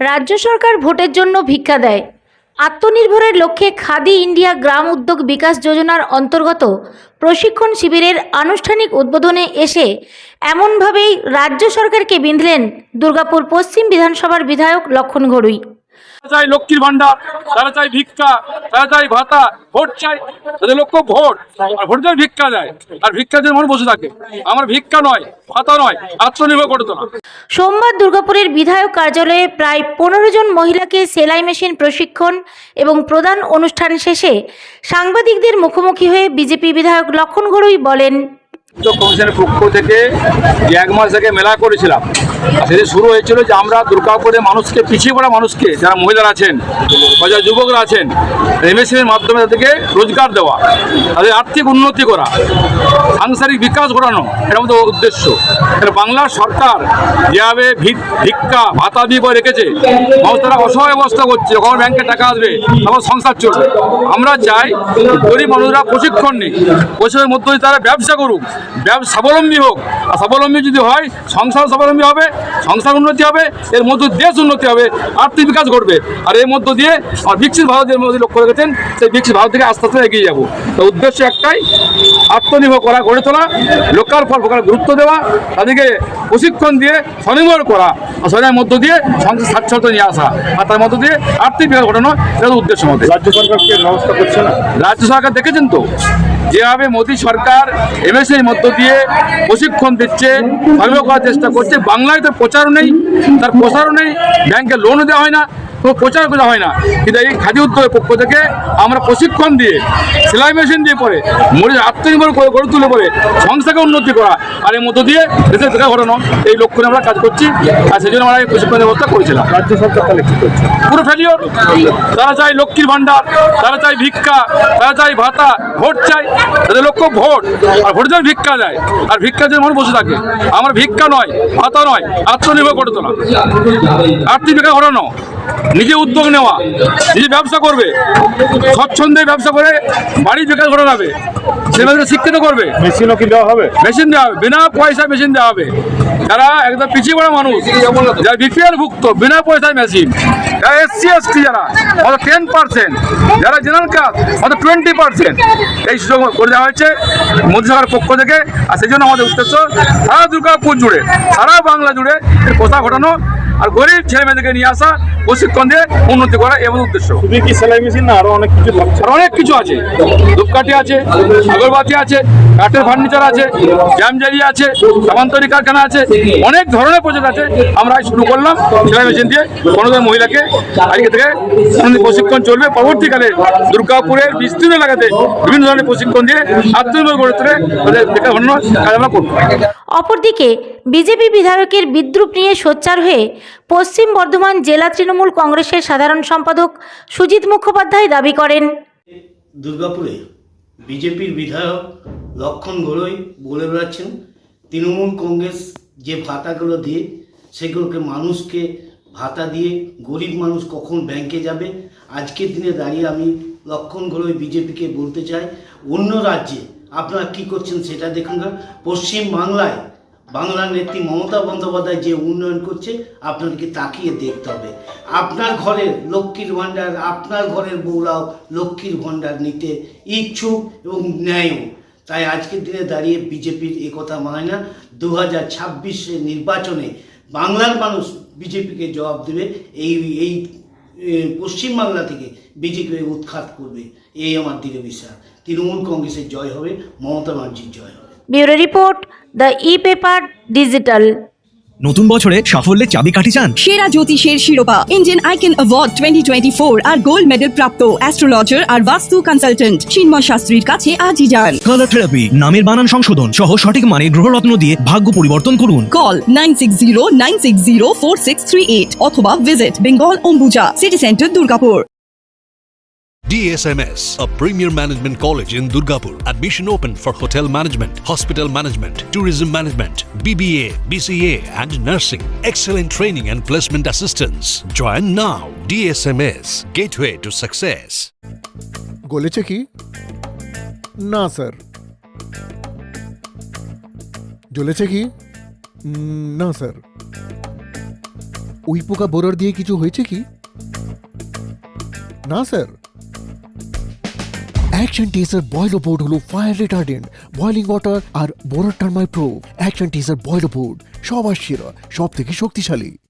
রাজ্য সরকার ভোটের জন্য ভিক্ষা দেয়। আত্মনির্ভরের লক্ষ্যে খাদি ইন্ডিয়া গ্রাম উদ্যোগ বিকাশ যোজনার অন্তর্গত প্রশিক্ষণ শিবিরের আনুষ্ঠানিক উদ্বোধনে এসে এমনভাবেই রাজ্য সরকারকে বিঁধলেন দুর্গাপুর পশ্চিম বিধানসভার বিধায়ক লক্ষণ ঘড়ুই। চাই লক্ষ্মীর ভান্ডার তারা চাই ভিক্ষা তারা চাই ভাতা, ভোট চাই তাদের লক্ষ্য ভোট। আর ভোট ভিক্ষা দেয়। আর ভিক্ষা মানুষ বসে থাকে। আমার ভিক্ষা নয়। সোমবার দুর্গাপুরের বিধায়ক কার্যালয়ে প্রায় পনেরো জন মহিলাকে সেলাই মেশিন প্রশিক্ষণ এবং প্রদান অনুষ্ঠান শেষে সাংবাদিকদের মুখোমুখি হয়ে বিজেপি বিধায়ক লক্ষণ ঘড়ুই বলেন কমিশনের পক্ষ থেকে যে এক মাস আগে মেলা করেছিলাম সেটা শুরু হয়েছিল যে আমরা দুর্গাপুরে মানুষকে, পিছিয়ে পড়া মানুষকে, যারা মহিলারা আছেন, বা যুবকরা আছেন এমএসএর মাধ্যমে তাদেরকে রোজগার দেওয়া, তাদের আর্থিক উন্নতি করা, সাংসারিক বিকাশ ঘটানো এটা আমাদের উদ্দেশ্য। বাংলার সরকার যেভাবে ভিক্ষা, ভাতা দিয়ে রেখেছে, মানুষ তারা অসহায় অবস্থা করছে, যখন ব্যাংকে টাকা আসবে, তখন সংসার চলবে। আমরা চাই গরিব মানুষরা প্রশিক্ষণ নিক, প্রশিক্ষণের মধ্য তারা ব্যবসা করুক। স্বাবলম্বী হোক। আর স্বাবলম্বী যদি হয় সংসার স্বাবলম্বী হবে সংসার উন্নতি হবে এর মধ্য দেশ উন্নতি হবে আর্থিক বিকাশ ঘটবে। আর এর মধ্য দিয়ে আমার বিকশিত ভারতের মধ্যে লক্ষ্য রেখেছেন সেই বিকশিত ভারত থেকে আস্তে আস্তে এগিয়ে যাব। তো উদ্দেশ্য একটাই আত্মনির্ভর করা গড়ে তোলা লোকাল ফল ফোকাল গুরুত্ব দেওয়া তাদেরকে প্রশিক্ষণ দিয়ে স্বনির্ভর করা আর স্বনির্ভর মধ্য দিয়ে সংসার স্বাচ্ছন্দ্য নিয়ে আসা আর তার মধ্য দিয়ে আর্থিক বিকাশ ঘটানো হচ্ছে উদ্দেশ্য আমাদের। রাজ্য সরকারকে ব্যবস্থা করছে রাজ্য সরকার দেখেছেন তো? যেভাবে মোদী সরকার এমএসএর মধ্য দিয়ে প্রশিক্ষণ দিচ্ছে করার চেষ্টা করছে। বাংলায় তো প্রচারও নেই, তার প্রসারও নেই, ব্যাংকে লোনও দেওয়া হয় না। কোনো প্রচার করা হয় না। কিন্তু এই খাদি উদ্যোগের পক্ষ থেকে আমরা প্রশিক্ষণ দিয়ে সেলাই মেশিন দিয়ে পরে মরিচ আত্মনির্ভর করে গড়ে তুলে পরে সংস্থাকে উন্নতি করা আর এর মধ্য দিয়ে দেশের দেখা ঘটানো এই লক্ষ্য নিয়ে আমরা কাজ করছি। আর সেই জন্য আমরা এই প্রশিক্ষণ ব্যবস্থা করেছিলাম। রাজ্য সরকার তাহলে কি করছে? পুরো ফেলিওর তারা চাই লক্ষ্মীর ভান্ডার তারা চাই ভিক্ষা তারা চাই ভাতা ভোট চাই তাদের লক্ষ্য ভোট। আর ভোট যেন ভিক্ষা দেয় আর ভিক্ষা দিয়ে মানুষ বসে থাকে। আমার ভিক্ষা নয় ভাতা নয় আত্মনির্ভর করে তোলা। আর্থিক ঘটানো। নিজে উদ্যোগ নেওয়া নিজে ব্যবসা করবে। স্বচ্ছন্দে ব্যবসা করে বাড়ির বিকাশ ঘটাবে ছেলেমেয়েদের শিক্ষিত করবে। মেশিনও কি দেওয়া হবে? মেশিন দেওয়া হবে। বিনা পয়সায় মেশিন দেওয়া হবে। যারা একদম পিছিয়ে পড়া মানুষ যারা বিপিএল ভুক্ত বিনা পয়সায় মেশিন যারা এসসি এসটি যারা অত টেন পার্সেন্ট যারা জেনারেল কাস্ট অত টোয়েন্টি পার্সেন্ট এই সুযোগ করে দেওয়া হয়েছে মোদী সরকারের পক্ষ থেকে। আর সেই জন্য আমাদের উদ্দেশ্য সারা দুর্গাপুর জুড়ে সারা বাংলা জুড়ে প্রথা ঘটানো আর গরিব ছেলে মেয়েদেরকে নিয়ে আসা প্রশিক্ষণ দিয়ে উন্নতি করা এবং উদ্দেশ্য। শুধু কি সেলাই মেশিন না আরও অনেক কিছু অনেক কিছু আছে। ধূপকাঠি আছে আগরবাতি আছে কাঠের ফার্নিচার আছে জ্যামজারি আছে সামান্তরিক কারখানা আছে অনেক ধরনের প্রজেক্ট আছে। আমরা আজ শুরু করলাম সেলাই মেশিন দিয়ে। কোনো মহিলাকে আজকে থেকে প্রশিক্ষণ চলবে। পরবর্তীকালে দুর্গাপুরের বিস্তীর্ণ এলাকাতে বিভিন্ন ধরনের প্রশিক্ষণ দিয়ে আত্মনির্ভর গড়ে তুলে তাদের অন্য কাজ আমরা করব। অপরদিকে বিজেপি বিধায়কের বিদ্রুপ নিয়ে সোচ্চার হয়ে পশ্চিম বর্ধমান জেলা তৃণমূল কংগ্রেসের সাধারণ সম্পাদক সুজিত মুখোপাধ্যায় দাবি করেন। দুর্গাপুরে বিজেপির বিধায়ক লক্ষণ ঘোড়ই বলে বেড়াচ্ছেন, তৃণমূল কংগ্রেস যে ভাতাগুলো দিয়ে সেগুলোকে মানুষকে ভাতা দিয়ে গরিব মানুষ কখন ব্যাংকে যাবে? আজকের দিনে দাঁড়িয়ে আমি লক্ষণ ঘোড়ই বিজেপিকে বলতে চাই, অন্য রাজ্যে আপনারা কি করছেন সেটা দেখুন পশ্চিম বাংলায় বাংলার নেত্রী মমতা বন্দ্যোপাধ্যায় যে উন্নয়ন করছে, আপনাদেরকে তাকিয়ে দেখতে হবে। আপনার ঘরের লক্ষ্মীর ভাণ্ডার, আপনার ঘরের বউরাও লক্ষ্মীর ভাণ্ডার নিতে ইচ্ছুক এবং ন্যায়ও। তাই আজকের দিনে দাঁড়িয়ে বিজেপির একথা মানে না। দু হাজার ছাব্বিশের নির্বাচনে বাংলার মানুষ বিজেপিকে জবাব দেবে। এই এই পশ্চিমবাংলা থেকে বিজেপি উৎখাত করবে। এই আমার দৃঢ় বিশ্বাস। তৃণমূল কংগ্রেসের জয় হবে, মমতা ব্যানার্জির জয় হবে। Bureau report the E paper digital. নতুন বছরে সাফল্যের চাবি চাবিকাঠি চান? সেরা জ্যোতিষের শিরোপা Indian icon award twenty twenty four আর গোল্ড মেডেল প্রাপ্ত অ্যাস্ট্রোলজার আর বাস্তু কনসালটেন্ট চিন্ময় শাস্ত্রীর কাছে আজই যান। কালার থেরাপি নামের বানান সংশোধন সহ সঠিক মানে গ্রহরত্ন দিয়ে ভাগ্য পরিবর্তন করুন। Call nine six zero nine six zero four six three eight অথবা visit Bengal Ambuja city centre Durgapur DSMS, a premier management college in Durgapur. Admission open for hotel management, hospital management, tourism management, BBA, BCA, and nursing. Excellent training and placement assistance. Join now. DSMS, gateway to success. গলেছে কি না sir জ্বলেছে কি উম, না sir we পোকা বোরার দিয়ে কিছু হয়েছে কি না স্যার অ্যাকশন টিজার বয়লো বোর্ড হলো ফায়ার রিটার্ডেন্ট বয়লিং ওয়াটার আর borer termite pro action teaser বয়লো board সবার সেরা সব থেকে শক্তিশালী।